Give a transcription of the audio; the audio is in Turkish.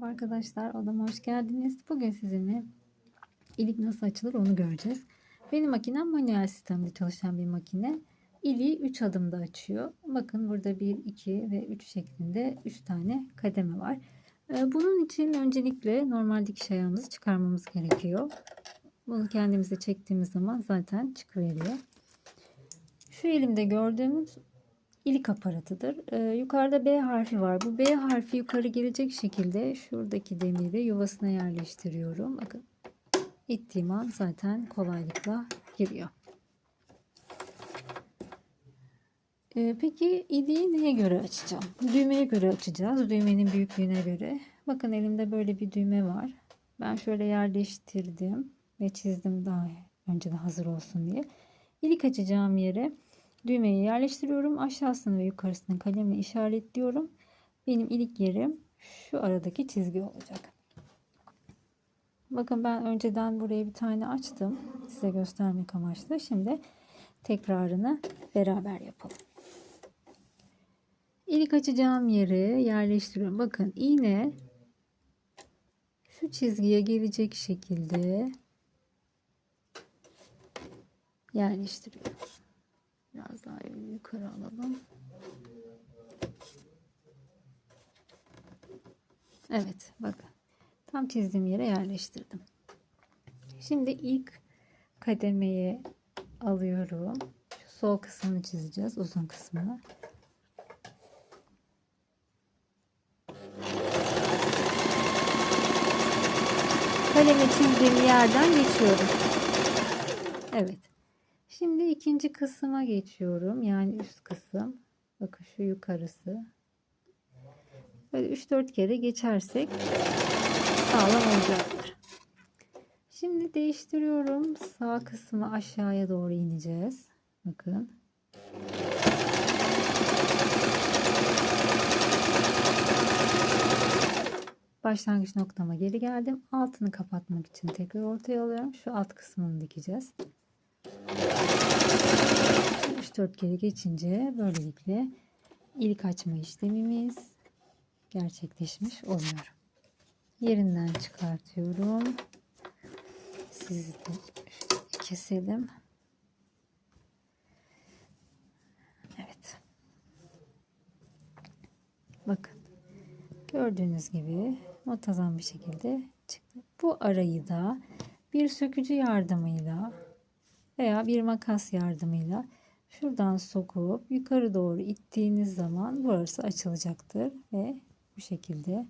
Merhaba arkadaşlar, odama hoş geldiniz. Bugün sizinle ilik nasıl açılır onu göreceğiz. Benim makinem manuel sistemde çalışan bir makine. İliği 3 adımda açıyor. Bakın burada 1, 2 ve 3 şeklinde 3 tane kademe var. Ee, Bunun için öncelikle normal dikiş ayağımızı çıkarmamız gerekiyor. Bunu kendimize çektiğimiz zaman zaten çıkıveriyor. Şu elimde gördüğümüz ilik aparatıdır. Ee, yukarıda B harfi var. Bu B harfi yukarı gelecek şekilde şuradaki demiri yuvasına yerleştiriyorum. Bakın ittiğim an zaten kolaylıkla giriyor. Ee, peki iliği neye göre açacağım? Düğmeye göre açacağız. Düğmenin büyüklüğüne göre. Bakın elimde böyle bir düğme var. Ben şöyle yerleştirdim ve çizdim daha önce de hazır olsun diye. İlik açacağım yere düğmeyi yerleştiriyorum. Aşağısını ve yukarısını kalemle işaretliyorum. Benim ilik yerim şu aradaki çizgi olacak. Bakın ben önceden buraya bir tane açtım. Size göstermek amaçlı. Şimdi tekrarını beraber yapalım. İlik açacağım yere yerleştiriyorum. Bakın iğne şu çizgiye gelecek şekilde yerleştiriyorum. Biraz daha yukarı alalım. Evet bakın. Tam çizdiğim yere yerleştirdim. Şimdi ilk kademeye alıyorum. Şu sol kısmını çizeceğiz. Uzun kısmını. Kalemi çizdiğim yerden geçiyorum. Evet. Şimdi ikinci kısma geçiyorum. Yani üst kısım. Bakın şu yukarısı. Böyle 3-4 kere geçersek sağlam olacaktır. Şimdi değiştiriyorum. Sağ kısmı aşağıya doğru ineceğiz. Bakın. Başlangıç noktama geri geldim. Altını kapatmak için tekrar ortaya alıyorum. Şu alt kısmını dikeceğiz. 3-4 kere geçince böylelikle ilk açma işlemimiz gerçekleşmiş oluyor. Yerinden çıkartıyorum. Sizi de keselim. Evet. Bakın. Gördüğünüz gibi muntazam bir şekilde çıktı. Bu arayı da bir sökücü yardımıyla veya bir makas yardımıyla şuradan sokup yukarı doğru ittiğiniz zaman burası açılacaktır ve bu şekilde